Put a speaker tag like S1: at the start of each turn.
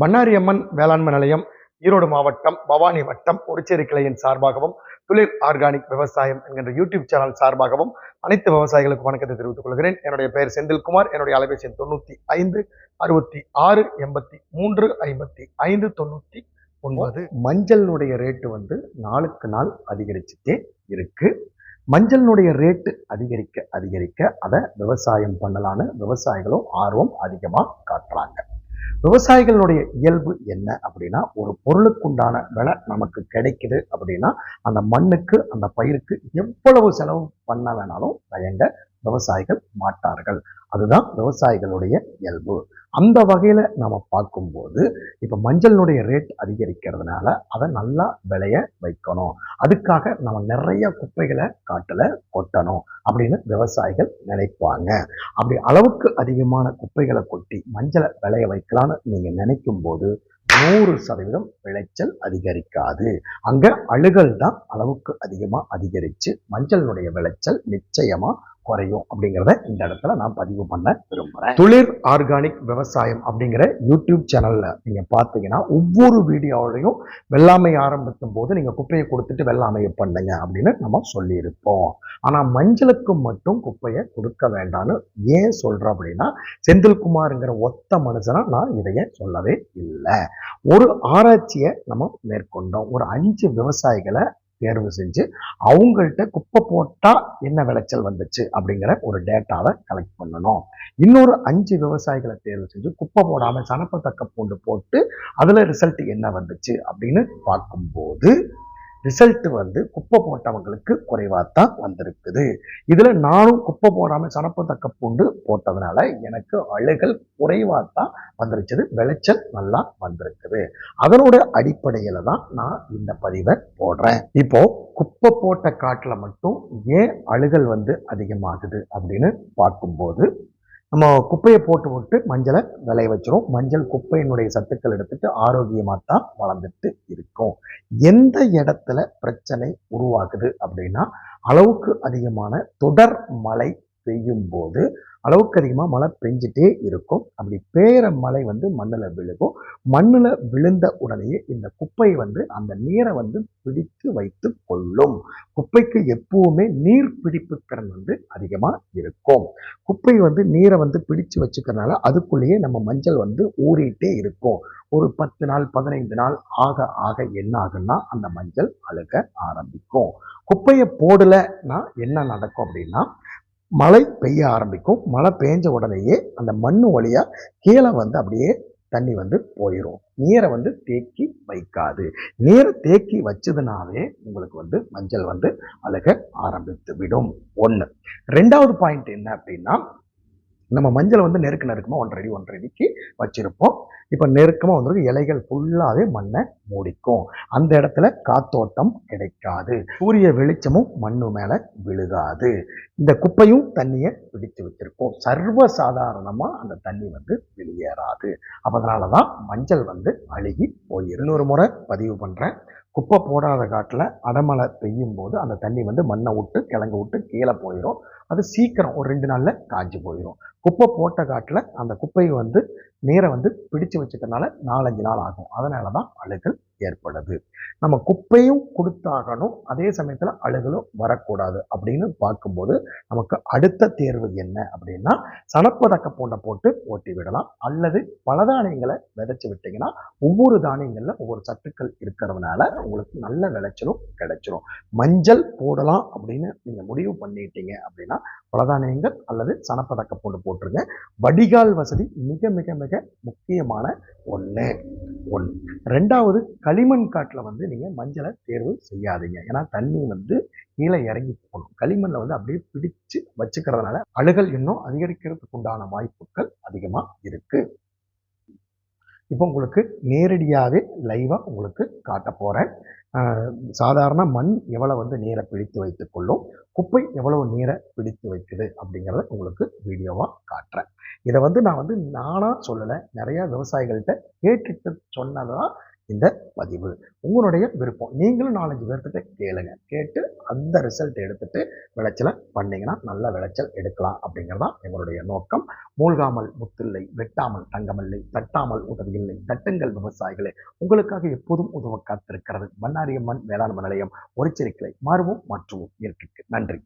S1: பண்ணாரி அம்மன் வேளாண்மை நிலையம் ஈரோடு மாவட்டம் பவானி வட்டம் ஒருச்சேரி கிளையின் சார்பாகவும் துளிர் ஆர்கானிக் விவசாயம் என்கின்ற யூடியூப் சேனல் சார்பாகவும் அனைத்து விவசாயிகளுக்கும் வணக்கத்தை தெரிவித்துக் கொள்கிறேன். என்னுடைய பெயர் செந்தில்குமார். என்னுடைய அலைபேசி தொண்ணூற்றி தொண்ணூத்தி ஐந்து அறுபத்தி ஆறு எண்பத்தி மூன்று ஐம்பத்தி ஐந்து தொண்ணூத்தி ஒன்பது. மஞ்சளினுடைய ரேட்டு வந்து நாளுக்கு நாள் அதிகரிச்சுட்டே இருக்கு. மஞ்சளினுடைய ரேட்டு அதிகரிக்க அதிகரிக்க அதை விவசாயம் பண்ணலான்னு விவசாயிகளும் ஆர்வம் அதிகமாக காட்டுறாங்க. விவசாயிகளுடைய இயல்பு என்ன அப்படின்னா ஒரு பொருளுக்குண்டான விலை நமக்கு கிடைக்குது அப்படின்னா அந்த மண்ணுக்கு அந்த பயிருக்கு எவ்வளவு செலவு பண்ண வேணாலும் தயங்க விவசாயிகள் மாட்டார்கள். அதுதான் விவசாயிகளுடைய இயல்பு. அந்த வகையில் நம்ம பார்க்கும்போது இப்போ மஞ்சளினுடைய ரேட் அதிகரிக்கிறதுனால அதை நல்லா விளைய வைக்கணும். அதுக்காக நம்ம நிறைய குப்பைகளை காட்டில் கொட்டணும் அப்படின்னு விவசாயிகள் நினைப்பாங்க. அப்படி அளவுக்கு அதிகமான குப்பைகளை கொட்டி மஞ்சளை விளைய வைக்கலாம்னு நீங்கள் நினைக்கும் போது நூறு சதவீதம் விளைச்சல் அதிகரிக்காது. அங்கே அழுகல் தான் அளவுக்கு அதிகமாக அதிகரித்து மஞ்சளினுடைய விளைச்சல் நிச்சயமாக குறையும் அப்படிங்கிறத இந்த இடத்துல நான் பதிவு பண்ண விரும்புகிறேன் துளிர் ஆர்கானிக் விவசாயம் அப்படிங்கிற யூடியூப் சேனலில் நீங்கள் பார்த்தீங்கன்னா ஒவ்வொரு வீடியோவிலையும் வெள்ளாமை ஆரம்பிக்கும் போது நீங்கள் குப்பையை கொடுத்துட்டு வெள்ளாமையை பண்ணுங்க அப்படின்னு நம்ம சொல்லியிருப்போம். ஆனால் மஞ்சளுக்கு மட்டும் குப்பையை கொடுக்க வேண்டாம்னு ஏன் சொல்கிறோம் அப்படின்னா செந்தில்குமாருங்கிற ஒத்த மனுஷனா நான் இதைய சொல்லவே இல்லை. ஒரு ஆராய்ச்சியை நம்ம மேற்கொண்டோம். ஒரு அஞ்சு விவசாயிகளை தேர்வு செஞ்சு அவங்கள்ட்ட குப்பை போட்டால் என்ன விளைச்சல் வந்துச்சு அப்படிங்கிற ஒரு டேட்டாவை கலெக்ட் பண்ணணும். இன்னொரு அஞ்சு விவசாயிகளை தேர்வு செஞ்சு குப்பை போடாமல் சனப்பத்தக்க பூண்டு போட்டு அதில் ரிசல்ட் என்ன வந்துச்சு அப்படின்னு பார்க்கும்போது ரிசல்ட் வந்து குப்பை போட்டவங்களுக்கு குறைவாக தான் வந்திருக்குது. இதில் நானும் குப்பை போடாமல் சனப்பு தக்க பூண்டு போட்டதுனால எனக்கு அழுகல் குறைவாக தான் வந்துருச்சுது விளைச்சல் நல்லா வந்திருக்குது. அதனோட அடிப்படையில் தான் நான் இந்த பதிவை போடுறேன். இப்போ குப்பை போட்ட காட்டில் மட்டும் ஏன் அழுகல் வந்து அதிகமாகுது அப்படின்னு பார்க்கும்போது நம்ம குப்பையை போட்டு விட்டு மஞ்சளை விளைய வச்சிரும். மஞ்சள் குப்பையினுடைய சத்துக்கள் எடுத்துட்டு ஆரோக்கியமாக தான் வளர்ந்துட்டு இருக்கும். எந்த இடத்துல பிரச்சனை உருவாகுது அப்படின்னா அளவுக்கு அதிகமான தொடர் மழை பெய்யும் போது அளவுக்கு அதிகமாக மழை பெஞ்சிட்டே இருக்கும். அப்படி பெய்கிற மழை வந்து மண்ணில் விழுகும். மண்ணில் விழுந்த உடனேயே இந்த குப்பை வந்து அந்த நீரை வந்து பிடித்து வைத்து கொள்ளும். குப்பைக்கு எப்பவுமே நீர் பிடிப்பு திறன் வந்து அதிகமாக இருக்கும். குப்பை வந்து நீரை வந்து பிடிச்சு வச்சுக்கிறனால அதுக்குள்ளேயே நம்ம மஞ்சள் வந்து ஊறிட்டே இருக்கும். ஒரு பத்து நாள் பதினைந்து நாள் ஆக ஆக என்ன ஆகுன்னா அந்த மஞ்சள் அழுக ஆரம்பிக்கும். குப்பையை போடலைன்னா என்ன நடக்கும் அப்படின்னா மழை பெய்ய ஆரம்பிக்கும். மழை பெஞ்ச உடனேயே அந்த மண்ணு வழியாக கீழே வந்து அப்படியே தண்ணி வந்து போயிடும் நீரை வந்து தேக்கி வைக்காது. நீரை தேக்கி வச்சதுனாவே உங்களுக்கு வந்து மஞ்சள் வந்து அழுக ஆரம்பித்து விடும் ஒன்று ரெண்டாவது பாயிண்ட் என்ன அப்படின்னா நம்ம மஞ்சள் வந்து நெருக்க நெருக்கமாக ஒன்றரை அடி ஒன்றரை அடிக்கு வச்சுருப்போம். இப்போ நெருக்கமாக வந்துருக்கு இலைகள் ஃபுல்லாகவே மண்ணை மூடிக்கும். அந்த இடத்துல காத்தோட்டம் கிடைக்காது. சூரிய வெளிச்சமும் மண்ணு மேலே விழுகாது. இந்த குப்பையும் தண்ணியை பிடித்து வச்சுருப்போம். சர்வ சாதாரணமாக அந்த தண்ணி வந்து வெளியேறாது. அதனால தான் மஞ்சள் வந்து அழுகி போயிடும் இன்னொரு முறை பதிவு பண்ணுறேன் குப்பை போடாத காட்டில் அடமழை பெய்யும் போது அந்த தண்ணி வந்து மண்ணை விட்டு கிழங்கு விட்டு கீழே போயிடும் அது சீக்கிரம் ஒரு ரெண்டு நாளில் காஞ்சி போயிடும் குப்பை போட்ட காட்டில் அந்த குப்பையை வந்து நீரை வந்து பிடிச்சு வச்சுக்கிறதுனால நாலஞ்சு நாள் ஆகும். அதனால தான் அழுகல் ஏற்படுது. நம்ம குப்பையும் கொடுத்தாகணும். அதே சமயத்தில் அழுகலும் வரக்கூடாது அப்படின்னு பார்க்கும்போது நமக்கு அடுத்த தேர்வு என்ன அப்படின்னா சனப்பதக்க பூண்டை போட்டு ஓட்டி விடலாம். அல்லது பல தானியங்களை விதைச்சி விட்டிங்கன்னா ஒவ்வொரு தானியங்களில் ஒவ்வொரு சத்துக்கள் இருக்கிறதுனால உங்களுக்கு நல்ல விளைச்சலும் கிடைச்சிரும். மஞ்சள் போடலாம் அப்படின்னு நீங்கள் முடிவு பண்ணிட்டீங்க அப்படின்னா பலதானியங்கள் அல்லது சனப்பதக்க பூண்டு போட்டுருங்க. வடிகால் வசதி மிக மிக மிக முக்கியமான ஒன்று ஒன்று ரெண்டாவது களிமண் காட்டில் வந்து நீங்கள் மஞ்சளை தேர்வு செய்யாதீங்க. ஏன்னா தண்ணி வந்து கீழே இறங்கி போகணும். களிமண்ணில் வந்து அப்படியே பிடிச்சு வச்சுக்கிறதுனால அழுகல் இன்னும் அதிகரிக்கிறதுக்கு உண்டான வாய்ப்புகள் அதிகமாக இருக்குது இப்போ உங்களுக்கு நேரடியாகவே லைவாக உங்களுக்கு காட்ட போகிறேன் சாதாரண மண் எவ்வளோ வந்து நீரை பிடித்து வைத்துக்கொள்ளும் குப்பை எவ்வளவு நீரை பிடித்து வைக்குது? அப்படிங்கிறத உங்களுக்கு வீடியோவாக காட்டுறேன். இதை வந்து நான் வந்து நானாக சொல்லலை. நிறையா விவசாயிகள்கிட்ட கேட்டுட்டு சொன்னதான் இந்த பதிவு. உங்களுடைய விருப்பம். நீங்களும் நாலஞ்சு பேர்கிட்ட கேளுங்க. கேட்டு அந்த ரிசல்ட் எடுத்துட்டு விளைச்சலை பண்ணிங்கன்னா நல்ல விளைச்சல் எடுக்கலாம் அப்படிங்கிறதான் எங்களுடைய நோக்கம். மூழ்காமல் முத்தில்லை வெட்டாமல் தங்கமில்லை தட்டாமல் உதவியில்லை தட்டுங்கள் விவசாயிகளே. உங்களுக்காக எப்போதும் உதவ காத்திருக்கிறது மன்னாரியம்மன் வேளாண்மை நிலையம். ஒரு கிளை மாறுவோம் மாற்றுவோம் இயற்கைக்கு. நன்றி.